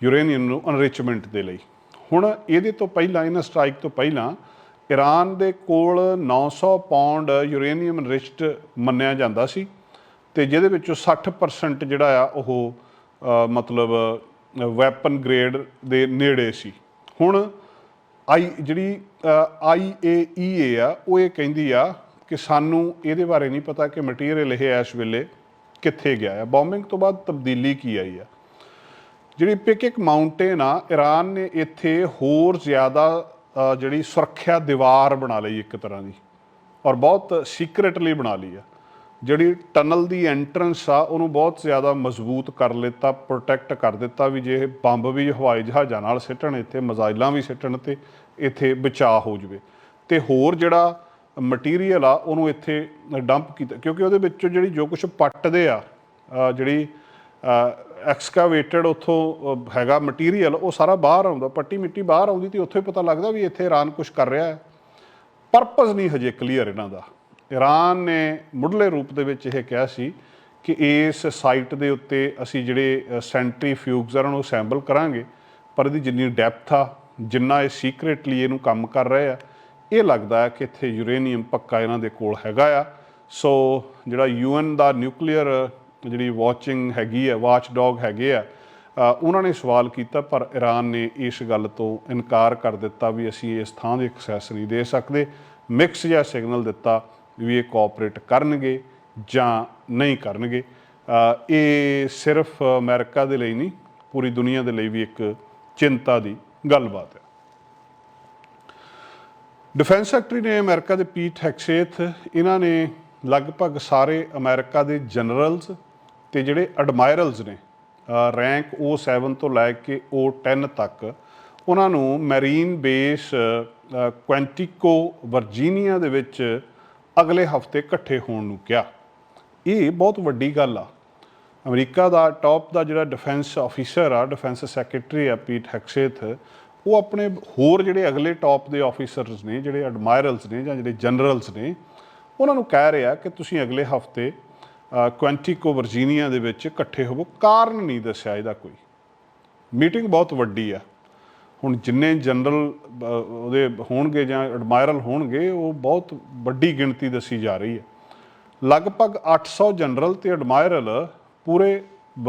ਯੂਰੇਨੀਅਮ ਨੂੰ ਅਨਰਿਚਮੈਂਟ ਦੇ ਲਈ। ਹੁਣ ਇਹਦੇ ਤੋਂ ਪਹਿਲਾਂ, ਇਹਨਾਂ ਸਟ੍ਰਾਈਕ ਤੋਂ ਪਹਿਲਾਂ ਈਰਾਨ ਦੇ ਕੋਲ 900 ਪੌਂਡ ਯੂਰੇਨੀਅਮ ਐਨਰਿਚਡ ਮੰਨਿਆ ਜਾਂਦਾ ਸੀ ਤੇ ਜਿਹਦੇ ਵਿੱਚੋਂ 60% ਜਿਹੜਾ ਆ ਉਹ ਮਤਲਬ ਵੈਪਨ ਗ੍ਰੇਡ ਦੇ ਨੇੜੇ ਸੀ। ਹੁਣ ਆਈ, ਜਿਹੜੀ ਆਈਏਈਏ ਆ, ਉਹ ਇਹ ਕਹਿੰਦੀ ਆ ਕਿ ਸਾਨੂੰ ਇਹਦੇ ਬਾਰੇ ਨਹੀਂ ਪਤਾ ਕਿ ਮਟੀਰੀਅਲ ਇਹ ਇਸ ਵੇਲੇ ਕਿੱਥੇ ਗਿਆ ਆ। ਬੰਬਿੰਗ ਤੋਂ ਬਾਅਦ ਤਬਦੀਲੀ ਕੀ ਆਈ ਆ? ਜਿਹੜੀ ਪਿਕਿਕ ਮਾਊਂਟੇਨ ਆ ਈਰਾਨ ਨੇ ਇੱਥੇ ਹੋਰ ਜ਼ਿਆਦਾ ਜਿਹੜੀ ਸੁਰੱਖਿਆ ਦੀਵਾਰ ਬਣਾ ਲਈ ਇੱਕ ਤਰ੍ਹਾਂ ਦੀ ਔਰ ਬਹੁਤ ਸੀਕ੍ਰੀਟਲੀ ਬਣਾ ਲਈ ਆ। ਜਿਹੜੀ ਟਨਲ ਦੀ ਐਂਟਰੈਂਸ ਆ, ਉਹਨੂੰ ਬਹੁਤ ਜ਼ਿਆਦਾ ਮਜ਼ਬੂਤ ਕਰ ਲਿੱਤਾ ਪ੍ਰੋਟੈਕਟ ਕਰ ਦਿੱਤਾ ਵੀ ਜੇ ਬੰਬ ਵੀ ਹਵਾਈ ਜਹਾਜ਼ਾਂ ਨਾਲ ਸਿੱਟਣ, ਇੱਥੇ ਮਿਜ਼ਾਈਲਾਂ ਵੀ ਸਿੱਟਣ ਤੇ ਇੱਥੇ ਬਚਾਅ ਹੋ ਜਵੇ। ਤੇ ਹੋਰ ਜਿਹੜਾ ਮਟੀਰੀਅਲ ਆ, ਉਹਨੂੰ ਇੱਥੇ ਡੰਪ ਕੀਤਾ, ਕਿਉਂਕਿ ਉਹਦੇ ਵਿੱਚੋਂ ਜਿਹੜੀ ਜੋ ਕੁਝ ਪੱਟਦੇ ਆ ਜਿਹੜੀ ਐਕਸਕਾਵੇਟਡ ਉੱਥੋਂ ਹੈਗਾ ਮਟੀਰੀਅਲ ਉਹ ਸਾਰਾ ਬਾਹਰ ਆਉਂਦਾ, ਪੱਟੀ ਮਿੱਟੀ ਬਾਹਰ ਆਉਂਦੀ ਤੇ ਉੱਥੇ ਪਤਾ ਲੱਗਦਾ ਵੀ ਇੱਥੇ ਈਰਾਨ ਕੁਝ ਕਰ ਰਿਹਾ ਹੈ। ਪਰਪਸ ਨਹੀਂ ਹਜੇ ਕਲੀਅਰ ਇਹਨਾਂ ਦਾ। ਈਰਾਨ ਨੇ ਮੁੱਢਲੇ ਰੂਪ ਦੇ ਵਿੱਚ ਇਹ ਕਿਹਾ ਸੀ ਕਿ ਇਸ ਸਾਈਟ ਦੇ ਉੱਤੇ ਅਸੀਂ ਜਿਹੜੇ ਸੈਂਟਰੀਫਿਊਗਸ ਆ ਉਹ ਨੂੰ ਕਰਾਂਗੇ, ਪਰ ਇਹਦੀ ਜਿੰਨੀ ਡੈਪਥ ਆ, ਜਿੰਨਾ ਇਹ ਸੀਕ੍ਰੀਟਲੀ ਇਹਨੂੰ ਕੰਮ ਕਰ ਰਹੇ ਆ, ਇਹ ਲੱਗਦਾ ਹੈ ਕਿ ਇੱਥੇ ਯੂਰੇਨੀਅਮ ਪੱਕਾ ਇਹਨਾਂ ਦੇ ਕੋਲ ਹੈਗਾ ਆ। ਸੋ ਜਿਹੜਾ ਯੂਐਨ ਦਾ ਨਿਊਕਲੀਅਰ ਜਿਹੜੀ ਵਾਚਿੰਗ ਹੈਗੀ ਹੈ ਵਾਚ ਡੌਗ ਹੈਗੇ ਆ ਉਹਨਾਂ ਨੇ ਸਵਾਲ ਕੀਤਾ, ਪਰ ਈਰਾਨ ਨੇ ਇਸ ਗੱਲ ਤੋਂ ਇਨਕਾਰ ਕਰ ਦਿੱਤਾ ਵੀ ਅਸੀਂ ਇਸ ਥਾਂ ਦੀ ਐਕਸੈਸ ਨਹੀਂ ਦੇ ਸਕਦੇ। ਮਿਕਸ ਜਿਹਾ ਸਿਗਨਲ ਦਿੱਤਾ ਵੀ ਇਹ ਕੋਆਪਰੇਟ ਕਰਨਗੇ ਜਾਂ ਨਹੀਂ ਕਰਨਗੇ। ਇਹ ਸਿਰਫ ਅਮਰੀਕਾ ਦੇ ਲਈ ਨਹੀਂ, ਪੂਰੀ ਦੁਨੀਆ ਦੇ ਲਈ ਵੀ ਇੱਕ ਚਿੰਤਾ ਦੀ ਗੱਲਬਾਤ ਹੈ। ਡਿਫੈਂਸ ਸੈਕਟਰੀ ਨੇ ਅਮਰੀਕਾ ਦੇ ਪੀਟ ਹੈਕਸੇਥ ਇਹਨਾਂ ਨੇ ਲਗਭਗ ਸਾਰੇ ਅਮਰੀਕਾ ਦੇ ਜਨਰਲਸ ਤੇ ਜਿਹੜੇ ਐਡਮਾਇਰਲਸ ਨੇ ਰੈਂਕ O7 ਤੋਂ ਲੈ ਕੇ O10 ਤੱਕ, ਉਹਨਾਂ ਨੂੰ ਮੈਰੀਨ ਬੇਸ ਕੁਐਂਟਿਕੋ ਵਰਜੀਨੀਆ ਦੇ ਵਿੱਚ ਅਗਲੇ ਹਫ਼ਤੇ ਇਕੱਠੇ ਹੋਣ ਨੂੰ ਕਿਹਾ। ਇਹ ਬਹੁਤ ਵੱਡੀ ਗੱਲ ਆ। ਅਮਰੀਕਾ ਦਾ ਟੌਪ ਦਾ ਜਿਹੜਾ ਡਿਫੈਂਸ ਆਫੀਸਰ ਆ ਡਿਫੈਂਸ ਸੈਕਟਰੀ ਆ ਪੀਟ ਹੈਕਸੇਥ ਉਹ ਆਪਣੇ ਹੋਰ ਜਿਹੜੇ ਅਗਲੇ ਟੌਪ ਦੇ ਆਫੀਸਰਸ ਨੇ, ਜਿਹੜੇ ਐਡਮਾਇਰਲਸ ਨੇ ਜਾਂ ਜਿਹੜੇ ਜਨਰਲਸ ਨੇ, ਉਹਨਾਂ ਨੂੰ ਕਹਿ ਰਿਹਾ ਕਿ ਤੁਸੀਂ ਅਗਲੇ ਹਫ਼ਤੇ ਕੁਐਂਟਿਕੋ ਵਰਜੀਨੀਆ ਦੇ ਵਿੱਚ ਇਕੱਠੇ ਹੋਵੋ, ਕਾਰਨ ਨਹੀਂ ਦੱਸਿਆ ਇਹਦਾ ਕੋਈ। ਮੀਟਿੰਗ ਬਹੁਤ ਵੱਡੀ ਆ। ਹੁਣ ਜਿੰਨੇ ਜਨਰਲ ਉਹਦੇ ਹੋਣਗੇ ਜਾਂ ਐਡਮਾਇਰਲ ਹੋਣਗੇ, ਉਹ ਬਹੁਤ ਵੱਡੀ ਗਿਣਤੀ ਦੱਸੀ ਜਾ ਰਹੀ ਹੈ। ਲਗਭਗ 800 ਜਨਰਲ ਤੇ ਐਡਮਾਇਰਲ ਪੂਰੇ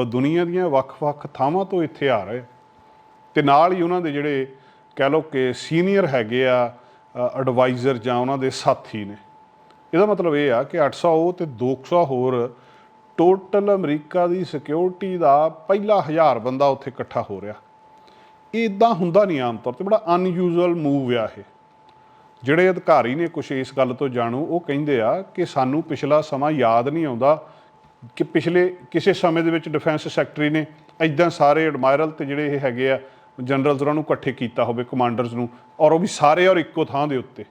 ਦੁਨੀਆ ਦੀਆਂ ਵੱਖ-ਵੱਖ ਥਾਵਾਂ ਤੋਂ ਇੱਥੇ ਆ ਰਹੇ। ਤੇ ਨਾਲ ਹੀ ਉਹਨਾਂ ਦੇ ਜਿਹੜੇ ਕਹਿ ਲਓ ਕਿ ਸੀਨੀਅਰ ਹੈਗੇ ਆ ਐਡਵਾਈਜ਼ਰ ਜਾਂ ਉਹਨਾਂ ਦੇ ਸਾਥੀ ਨੇ। ਇਹਦਾ ਮਤਲਬ ਇਹ ਆ ਕਿ 800 ਉਹ ਤੇ 200 ਹੋਰ ਟੋਟਲ ਅਮਰੀਕਾ ਦੀ ਸਿਕਿਉਰਿਟੀ ਦਾ ਪਹਿਲਾ ਹਜ਼ਾਰ ਬੰਦਾ ਉੱਥੇ ਇਕੱਠਾ ਹੋ ਰਿਹਾ। ਇਹ ਇਦਾਂ ਹੁੰਦਾ ਨਹੀਂ ਆਮ ਤੌਰ ਤੇ, ਬੜਾ ਅਨਯੂਜ਼ੂਅਲ ਮੂਵ ਆ ਇਹ। ਜਿਹੜੇ ਅਧਿਕਾਰੀ ਨੇ ਕੁਝ ਇਸ ਗੱਲ ਤੋਂ ਜਾਣੂ, ਉਹ ਕਹਿੰਦੇ ਆ ਕਿ ਸਾਨੂੰ ਪਿਛਲਾ ਸਮਾਂ ਯਾਦ ਨਹੀਂ ਆਉਂਦਾ ਕਿ ਪਿਛਲੇ ਕਿਸੇ ਸਮੇਂ ਦੇ ਵਿੱਚ ਡਿਫੈਂਸ ਸੈਕਟਰੀ ਨੇ ਇਦਾਂ ਸਾਰੇ ਐਡਮਾਇਰਲ ਤੇ ਜਿਹੜੇ ਇਹ ਹੈਗੇ ਆ ਜਨਰਲਸ ਉਹਨਾਂ ਨੂੰ ਇਕੱਠੇ ਕੀਤਾ ਹੋਵੇ ਕਮਾਂਡਰਸ ਨੂੰ, ਔਰ ਉਹ ਵੀ ਸਾਰੇ ਔਰ ਇੱਕੋ ਥਾਂ ਦੇ ਉੱਤੇ।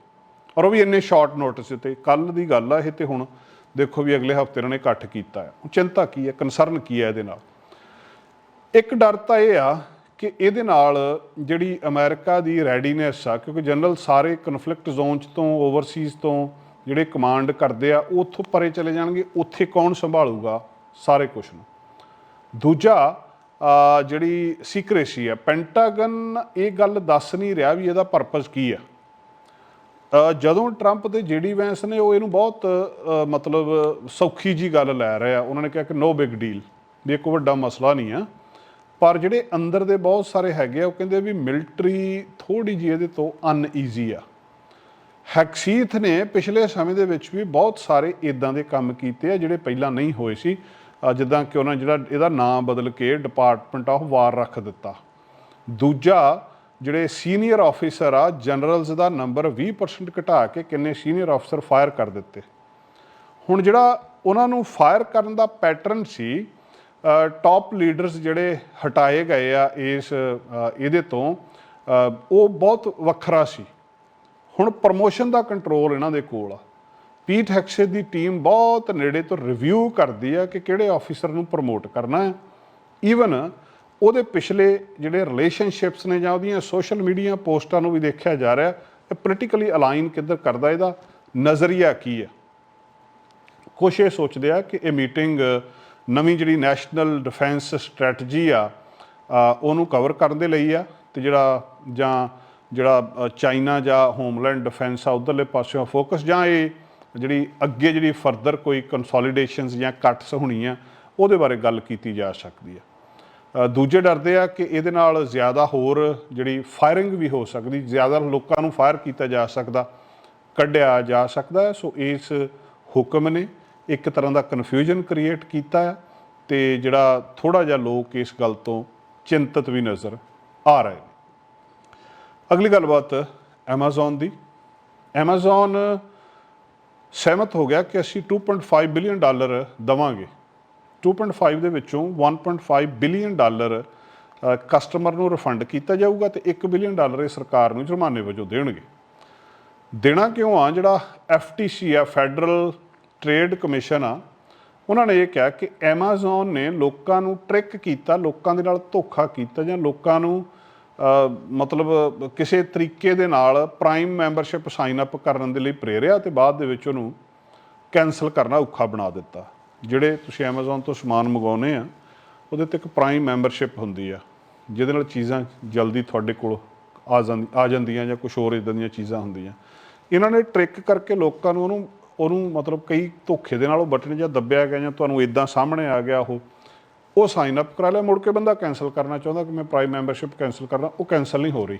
ਔਰ ਉਹ ਵੀ ਇੰਨੇ ਸ਼ਾਰਟ ਨੋਟਿਸ ਉੱਤੇ ਕੱਲ ਦੀ ਗੱਲ ਆ ਇਹ ਤੇ ਹੁਣ ਦੇਖੋ ਵੀ ਅਗਲੇ ਹਫ਼ਤੇ ਇਹਨਾਂ ਨੇ ਇਕੱਠ ਕੀਤਾ ਹੈ। ਚਿੰਤਾ ਕੀ ਹੈ ਕਨਸਰਨ ਕੀ ਹੈ ਇਹਦੇ ਨਾਲ? ਇੱਕ ਡਰ ਤਾਂ ਇਹ ਆ ਕਿ ਇਹਦੇ ਨਾਲ ਜਿਹੜੀ ਅਮਰੀਕਾ ਦੀ ਰੈਡੀਨੈਸ ਆ, ਕਿਉਂਕਿ ਜਨਰਲ ਸਾਰੇ ਕਨਫਲਿਕਟ ਜ਼ੋਨ ਚ ਤੋਂ ਓਵਰਸੀਜ਼ ਤੋਂ ਜਿਹੜੇ ਕਮਾਂਡ ਕਰਦੇ ਆ, ਉਹ ਉੱਥੋਂ ਪਰੇ ਚਲੇ ਜਾਣਗੇ, ਉੱਥੇ ਕੌਣ ਸੰਭਾਲੂਗਾ? ਸਾਰੇ ਕੁਝ ਨੂੰ। ਦੂਜਾ ਜਿਹੜੀ ਸੀਕ੍ਰੇਸੀ ਆ ਪੈਂਟਾਗਨ ਇਹ ਗੱਲ ਦੱਸ ਨਹੀਂ ਰਿਹਾ ਵੀ ਇਹਦਾ ਪਰਪਸ ਕੀ ਆ। ਜਦੋਂ ਟਰੰਪ ਤੇ ਜੀਡੀ ਵੈਂਸ ਨੇ ਉਹ ਇਹਨੂੰ ਬਹੁਤ ਮਤਲਬ ਸੌਖੀ ਜੀ ਗੱਲ ਲੈ ਰਹੇ ਆ, ਉਹਨਾਂ ਨੇ ਕਿਹਾ ਕਿ ਨੋ ਬਿਗ ਡੀਲ ਵੀ ਇੱਕ ਵੱਡਾ ਮਸਲਾ ਨਹੀਂ ਆ। ਪਰ ਜਿਹੜੇ ਅੰਦਰ ਦੇ ਬਹੁਤ ਸਾਰੇ ਹੈਗੇ ਆ, ਉਹ ਕਹਿੰਦੇ ਵੀ ਮਿਲਟਰੀ ਥੋੜੀ ਜਿਹੀ ਇਹਦੇ ਤੋਂ ਅਨਈਜ਼ੀ ਆ। ਹੈਕਸੀਥ ਨੇ ਪਿਛਲੇ ਸਮੇਂ ਦੇ ਵਿੱਚ ਵੀ ਬਹੁਤ ਸਾਰੇ ਇਦਾਂ ਦੇ ਕੰਮ ਕੀਤੇ ਆ, ਜਿਹੜੇ ਪਹਿਲਾਂ ਨਹੀਂ ਹੋਏ ਸੀ। ਜਿੱਦਾਂ ਕਿ ਉਹਨਾਂ ਜਿਹੜਾ ਇਹਦਾ ਨਾਮ ਬਦਲ ਕੇ ਡਿਪਾਰਟਮੈਂਟ ਆਫ ਵਾਰ ਰੱਖ ਦਿੱਤਾ। ਦੂਜਾ ਜਿਹੜੇ ਸੀਨੀਅਰ ਆਫੀਸਰ ਆ ਜਨਰਲਸ ਦਾ ਨੰਬਰ 20% ਘਟਾ ਕੇ ਕਿੰਨੇ ਸੀਨੀਅਰ ਆਫੀਸਰ ਫਾਇਰ ਕਰ ਦਿੱਤੇ। ਹੁਣ ਜਿਹੜਾ ਉਹਨਾਂ ਨੂੰ ਫਾਇਰ ਕਰਨ ਦਾ ਪੈਟਰਨ ਸੀ ਟਾਪ ਲੀਡਰਸ ਜਿਹੜੇ ਹਟਾਏ ਗਏ ਆ ਇਸ ਇਹਦੇ ਤੋਂ ਉਹ ਬਹੁਤ ਵੱਖਰਾ ਸੀ। ਹੁਣ ਪ੍ਰਮੋਸ਼ਨ ਦਾ ਕੰਟਰੋਲ ਇਹਨਾਂ ਦੇ ਕੋਲ ਆ। ਪੀਟ ਹੈਕਸੇ ਦੀ ਟੀਮ ਬਹੁਤ ਨੇੜੇ ਤੋਂ ਰਿਵਿਊ ਕਰਦੀ ਆ ਕਿ ਕਿਹੜੇ ਆਫੀਸਰ ਨੂੰ ਪ੍ਰਮੋਟ ਕਰਨਾ ਹੈ। ਈਵਨ ਉਹਦੇ ਪਿਛਲੇ ਜਿਹੜੇ ਰਿਲੇਸ਼ਨਸ਼ਿਪਸ ਨੇ ਜਾਂ ਉਹਦੀਆਂ ਸੋਸ਼ਲ ਮੀਡੀਆ ਪੋਸਟਾਂ ਨੂੰ ਵੀ ਦੇਖਿਆ ਜਾ ਰਿਹਾ ਇਹ ਪੋਲੀਟੀਕਲੀ ਅਲਾਈਨ ਕਿੱਧਰ ਕਰਦਾ ਇਹਦਾ, ਨਜ਼ਰੀਆ ਕੀ ਹੈ? ਕੁਛ ਇਹ ਸੋਚਦੇ ਆ ਕਿ ਇਹ ਮੀਟਿੰਗ ਨਵੀਂ ਜਿਹੜੀ ਨੈਸ਼ਨਲ ਡਿਫੈਂਸ ਸਟ੍ਰੈਟਜੀ ਆ ਉਹਨੂੰ ਕਵਰ ਕਰਨ ਦੇ ਲਈ ਆ ਤੇ ਜਿਹੜਾ, ਜਾਂ ਜਿਹੜਾ ਚਾਈਨਾ ਜਾਂ ਹੋਮਲੈਂਡ ਡਿਫੈਂਸ ਆ, ਉਧਰਲੇ ਪਾਸਿਓਂ ਫੋਕਸ ਜਾਂ ਇਹ ਜਿਹੜੀ ਅੱਗੇ ਜਿਹੜੀ ਫਰਦਰ ਕੋਈ ਕੰਸੋਲੀਡੇਸ਼ਨਸ ਜਾਂ ਕੱਟਸ ਹੋਣੀਆਂ, ਉਹਦੇ ਬਾਰੇ ਗੱਲ ਕੀਤੀ ਜਾ ਸਕਦੀ ਆ ਦੂਜੇ ਡਰਦੇ ਆ ਕਿ ਇਹਦੇ ਨਾਲ ਜ਼ਿਆਦਾ ਹੋਰ ਜਿਹੜੀ ਫਾਇਰਿੰਗ ਵੀ ਹੋ ਸਕਦੀ, ਜ਼ਿਆਦਾ ਲੋਕਾਂ ਨੂੰ ਫਾਇਰ ਕੀਤਾ ਜਾ ਸਕਦਾ, ਕੱਢਿਆ ਜਾ ਸਕਦਾ ਸੋ ਇਸ ਹੁਕਮ ਨੇ ਇੱਕ ਤਰ੍ਹਾਂ ਦਾ ਕਨਫਿਊਜ਼ਨ ਕ੍ਰੀਏਟ ਕੀਤਾ ਹੈ ਤੇ ਜਿਹੜਾ ਥੋੜਾ ਜਿਹਾ ਲੋਕ ਇਸ ਗੱਲ ਤੋਂ ਚਿੰਤਤ ਵੀ ਨਜ਼ਰ ਆ ਰਹੇ ਨੇ। ਅਗਲੀ ਗੱਲਬਾਤ Amazon ਦੀ। Amazon ਸਹਿਮਤ ਹੋ ਗਿਆ ਕਿ ਅਸੀਂ 2.5 ਬਿਲੀਅਨ ਡਾਲਰ ਦਵਾਂਗੇ। 2.5 ਦੇ ਵਿੱਚੋਂ 1.5 ਬਿਲੀਅਨ ਡਾਲਰ ਕਸਟਮਰ ਨੂੰ ਰਿਫੰਡ ਕੀਤਾ ਜਾਊਗਾ ਤੇ 1 ਬਿਲੀਅਨ ਡਾਲਰ ਇਹ ਸਰਕਾਰ ਨੂੰ ਜੁਰਮਾਨੇ ਵਜੋਂ ਦੇਣਗੇ। ਦੇਣਾ ਕਿਉਂ ਆ? ਜਿਹੜਾ FTC ਆ ਫੈਡਰਲ ਟ੍ਰੇਡ ਕਮਿਸ਼ਨ ਆ, ਉਹਨਾਂ ਨੇ ਇਹ ਕਿਹਾ ਕਿ Amazon ਨੇ ਲੋਕਾਂ ਨੂੰ ਟ੍ਰਿਕ ਕੀਤਾ, ਲੋਕਾਂ ਦੇ ਨਾਲ ਧੋਖਾ ਕੀਤਾ ਜਾਂ ਲੋਕਾਂ ਨੂੰ ਮਤਲਬ ਕਿਸੇ ਤਰੀਕੇ ਦੇ ਨਾਲ ਪ੍ਰਾਈਮ ਮੈਂਬਰਸ਼ਿਪ ਸਾਈਨ ਅਪ ਕਰਨ ਦੇ ਲਈ ਪ੍ਰੇਰਿਆ ਤੇ ਬਾਅਦ ਦੇ ਵਿੱਚ ਉਹਨੂੰ ਕੈਨਸਲ ਕਰਨਾ ਔਖਾ ਬਣਾ ਦਿੱਤਾ। ਜਿਹੜੇ ਤੁਸੀਂ Amazon ਤੋਂ ਸਮਾਨ ਮੰਗਾਉਨੇ ਆ, ਉਹਦੇ ਤੇ ਇੱਕ ਪ੍ਰਾਈਮ ਮੈਂਬਰਸ਼ਿਪ ਹੁੰਦੀ ਆ, ਜਿਹਦੇ ਨਾਲ ਚੀਜ਼ਾਂ ਜਲਦੀ ਤੁਹਾਡੇ ਕੋਲ ਆ ਜਾਂਦੀ, ਆ ਜਾਂਦੀਆਂ ਜਾਂ ਕੁਝ ਹੋਰ ਇਦਾਂ ਦੀਆਂ ਚੀਜ਼ਾਂ ਹੁੰਦੀਆਂ। ਇਹਨਾਂ ਨੇ ਟ੍ਰਿਕ ਕਰਕੇ ਲੋਕਾਂ ਨੂੰ ਉਹਨੂੰ ਉਹਨੂੰ ਮਤਲਬ ਕਈ ਧੋਖੇ ਦੇ ਨਾਲ ਉਹ ਬਟਨ ਜਾਂ ਦੱਬਿਆ ਗਿਆ ਜਾਂ ਤੁਹਾਨੂੰ ਇਦਾਂ ਸਾਹਮਣੇ ਆ ਗਿਆ ਉਹ ਉਹ ਸਾਈਨ ਅਪ ਕਰਾ ਲਿਆ। ਮੁੜ ਕੇ ਬੰਦਾ ਕੈਨਸਲ ਕਰਨਾ ਚਾਹੁੰਦਾ ਕਿ ਮੈਂ ਪ੍ਰਾਈਮ ਮੈਂਬਰਸ਼ਿਪ ਕੈਨਸਲ ਕਰਨਾ, ਉਹ ਕੈਨਸਲ ਨਹੀਂ ਹੋ ਰਹੀ।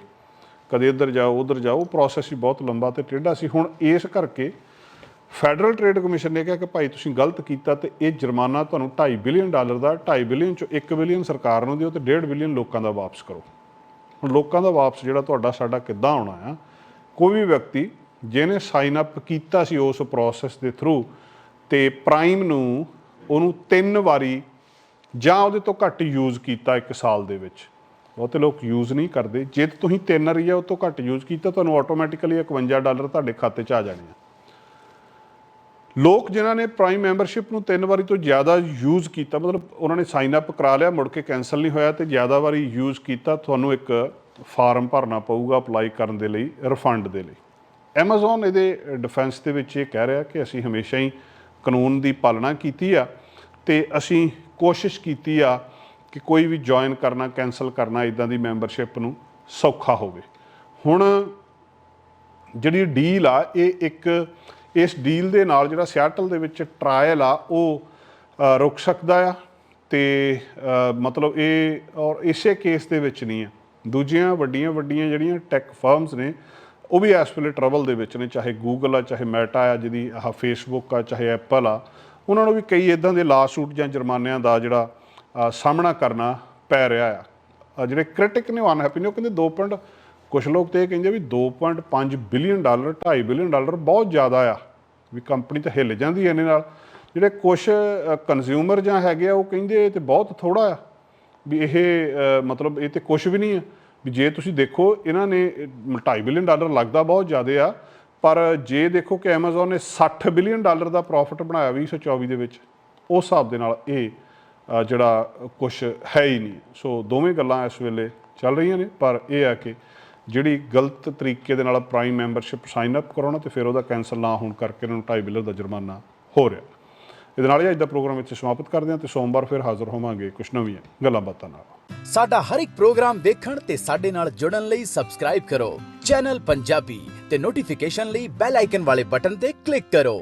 ਕਦੇ ਇੱਧਰ ਜਾਓ, ਉੱਧਰ ਜਾਓ ਪ੍ਰੋਸੈਸ ਹੀ ਬਹੁਤ ਲੰਬਾ ਤੇ ਟੇਢਾ ਸੀ। ਹੁਣ ਇਸ ਕਰਕੇ ਫੈਡਰਲ ਟ੍ਰੇਡ ਕਮਿਸ਼ਨ ਨੇ ਕਿਹਾ ਕਿ ਭਾਈ ਤੁਸੀਂ ਗਲਤ ਕੀਤਾ ਤੇ ਇਹ ਜੁਰਮਾਨਾ ਤੁਹਾਨੂੰ 2.5 ਬਿਲੀਅਨ ਡਾਲਰ ਦਾ 2.5 ਬਿਲੀਅਨ ਚੋਂ 1 ਬਿਲੀਅਨ ਸਰਕਾਰ ਨੂੰ ਦਿਓ ਤੇ 1.5 ਬਿਲੀਅਨ ਲੋਕਾਂ ਦਾ ਵਾਪਸ ਕਰੋ। ਹੁਣ ਲੋਕਾਂ ਦਾ ਵਾਪਸ ਜਿਹੜਾ ਤੁਹਾਡਾ ਸਾਡਾ ਕਿੱਦਾਂ ਆਉਣਾ ਆ, ਕੋਈ ਵੀ ਵਿਅਕਤੀ ਜਿਹਨੇ ਸਾਈਨ ਅਪ ਕੀਤਾ ਸੀ ਉਸ ਪ੍ਰੋਸੈਸ ਦੇ ਥਰੂ ਤੇ ਪ੍ਰਾਈਮ ਨੂੰ ਉਹਨੂੰ ਤਿੰਨ ਵਾਰੀ ਜਾਂ ਉਹਦੇ ਤੋਂ ਘੱਟ ਯੂਜ਼ ਕੀਤਾ ਇੱਕ ਸਾਲ ਦੇ ਵਿੱਚ। ਬਹੁਤੇ ਲੋਕ ਯੂਜ਼ ਨਹੀਂ ਕਰਦੇ। ਜੇ ਤੁਸੀਂ ਤਿੰਨ ਵਾਰੀ ਜਾਂ ਉਹ ਤੋਂ ਘੱਟ ਯੂਜ਼ ਕੀਤਾ, ਤੁਹਾਨੂੰ ਆਟੋਮੈਟਿਕਲੀ 51 ਡਾਲਰ ਤੁਹਾਡੇ ਖਾਤੇ 'ਚ ਆ ਜਾਣੇ ਆ। ਲੋਕ ਜਿਨ੍ਹਾਂ ਨੇ ਪ੍ਰਾਈਮ ਮੈਂਬਰਸ਼ਿਪ ਨੂੰ ਤਿੰਨ ਵਾਰੀ ਤੋਂ ਜ਼ਿਆਦਾ ਯੂਜ਼ ਕੀਤਾ, ਮਤਲਬ ਉਹਨਾਂ ਨੇ ਸਾਈਨ ਅਪ ਕਰਾ ਲਿਆ, ਮੁੜ ਕੇ ਕੈਨਸਲ ਨਹੀਂ ਹੋਇਆ ਤੇ ਜ਼ਿਆਦਾ ਵਾਰੀ ਯੂਜ਼ ਕੀਤਾ, ਤੁਹਾਨੂੰ ਇੱਕ ਫਾਰਮ ਭਰਨਾ ਪਊਗਾ ਅਪਲਾਈ ਕਰਨ ਦੇ ਲਈ ਰਿਫੰਡ ਦੇ ਲਈ। Amazon ਇਹਦੇ ਡਿਫੈਂਸ ਦੇ ਵਿੱਚ ਇਹ ਕਹਿ ਰਿਹਾ ਕਿ ਅਸੀਂ ਹਮੇਸ਼ਾ ਹੀ ਕਾਨੂੰਨ ਦੀ ਪਾਲਣਾ ਕੀਤੀ ਆ ਤੇ ਅਸੀਂ ਕੋਸ਼ਿਸ਼ ਕੀਤੀ ਆ ਕਿ ਕੋਈ ਵੀ ਜੁਆਇਨ ਕਰਨਾ ਕੈਨਸਲ ਕਰਨਾ ਇਦਾਂ ਦੀ ਮੈਂਬਰਸ਼ਿਪ ਨੂੰ ਸੌਖਾ ਹੋਵੇ। ਹੁਣ ਜਿਹੜੀ ਡੀਲ ਆ, ਇਹ ਇੱਕ ਇਸ ਡੀਲ ਦੇ ਨਾਲ ਜਿਹੜਾ ਸਿਆਟਲ ਦੇ ਵਿੱਚ ਟ੍ਰਾਇਲ ਆ, ਉਹ ਰੁਕ ਸਕਦਾ ਆ ਤੇ ਮਤਲਬ ਇਹ ਔਰ ਇਸੇ ਕੇਸ ਦੇ ਵਿੱਚ ਨਹੀਂ ਆ। ਦੂਜੀਆਂ ਵੱਡੀਆਂ ਵੱਡੀਆਂ ਜਿਹੜੀਆਂ ਟੈਕ ਫਰਮਸ ਨੇ, ਉਹ ਵੀ ਇਸ ਵੇਲੇ ਟਰਬਲ ਦੇ ਵਿੱਚ ਨੇ, ਚਾਹੇ ਗੂਗਲ ਆ, ਚਾਹੇ ਮੈਟਾ ਆ, ਜਿਹਦੀ ਆਹ ਫੇਸਬੁੱਕ ਆ, ਚਾਹੇ ਐਪਲ ਆ, ਉਹਨਾਂ ਨੂੰ ਵੀ ਕਈ ਇਦਾਂ ਦੇ ਲਾਸੂਟ ਜਾਂ ਜੁਰਮਾਨਿਆਂ ਦਾ ਜਿਹੜਾ ਸਾਹਮਣਾ ਕਰਨਾ ਪੈ ਰਿਹਾ ਆ। ਜਿਹੜੇ ਕ੍ਰਿਟਿਕ ਨੇ ਅਨਹੈਪੀ ਨੇ, ਉਹ ਕਹਿੰਦੇ 2 ਪੁਆਇੰਟ ਕੁਝ ਲੋਕ ਤੇ ਇਹ ਕਹਿੰਦੇ ਵੀ 2.5 ਬਿਲੀਅਨ ਡਾਲਰ 2.5 ਬਿਲੀਅਨ ਡਾਲਰ ਬਹੁਤ ਜ਼ਿਆਦਾ ਆ। ਵੀ ਕੰਪਨੀ ਤਾਂ ਹਿੱਲ ਜਾਂਦੀ ਹੈ ਇਹਨੇ ਨਾਲ। ਜਿਹੜੇ ਕੁਝ ਕੰਜ਼ਿਊਮਰ ਜਾਂ ਹੈਗੇ ਆ, ਉਹ ਕਹਿੰਦੇ ਇਹ ਤੇ ਬਹੁਤ ਥੋੜਾ ਆ ਵੀ ਇਹ ਮਤਲਬ ਇਹ ਤੇ ਕੁਝ ਵੀ ਨਹੀਂ ਆ। ਵੀ ਜੇ ਤੁਸੀਂ ਦੇਖੋ, ਇਹਨਾਂ ਨੇ 2.5 ਬਿਲੀਅਨ ਡਾਲਰ ਲੱਗਦਾ ਬਹੁਤ ਜ਼ਿਆਦਾ ਆ, ਪਰ ਜੇ ਦੇਖੋ ਕਿ Amazon ਨੇ 60 ਬਿਲੀਅਨ ਡਾਲਰ ਦਾ ਪ੍ਰੋਫਿਟ ਬਣਾਇਆ 2024 ਦੇ ਵਿੱਚ, ਉਸ ਹਿਸਾਬ ਦੇ ਨਾਲ ਇਹ ਜਿਹੜਾ ਕੁਝ ਹੈ ਹੀ ਨਹੀਂ। ਸੋ ਦੋਵੇਂ ਗੱਲਾਂ ਇਸ ਵੇਲੇ ਚੱਲ ਰਹੀਆਂ ਨੇ, ਪਰ ਇਹ ਆ ਕਿ ਜਿਹੜੀ ਗਲਤ ਤਰੀਕੇ ਦੇ ਨਾਲ ਪ੍ਰਾਈਮ ਮੈਂਬਰਸ਼ਿਪ ਸਾਈਨ ਅਪ ਕਰਾਉਣਾ ਤੇ ਫਿਰ ਉਹਦਾ ਕੈਂਸਲ ਨਾ ਹੋਣ ਕਰਕੇ ਇਹਨਾਂ ਨੂੰ 2.5 ਬਿਲੀਅਨ ਦਾ ਜੁਰਮਾਨਾ ਹੋ ਰਿਹਾ। ਇਹਦੇ ਨਾਲ ਹੀ ਅੱਜ ਦਾ ਪ੍ਰੋਗਰਾਮ ਇੱਥੇ ਸਮਾਪਤ ਕਰਦੇ ਹਾਂ ਤੇ ਸੋਮਵਾਰ ਫਿਰ ਹਾਜ਼ਰ ਹੋਵਾਂਗੇ ਕੁਝ ਨਵੀਆਂ ਗੱਲਾਂ ਬਾਤਾਂ ਨਾਲ।
ਸਾਡਾ ਹਰ ਇੱਕ ਪ੍ਰੋਗਰਾਮ ਦੇਖਣ ਤੇ ਸਾਡੇ ਨਾਲ ਜੁੜਨ ਲਈ ਸਬਸਕ੍ਰਾਈਬ ਕਰੋ। ਚੈਨਲ ਪੰਜਾਬੀ ਤੇ ਨੋਟੀਫਿਕੇਸ਼ਨ ਲਈ ਬੈਲ ਆਈਕਨ ਵਾਲੇ ਬਟਨ ਤੇ ਕਲਿੱਕ ਕਰੋ।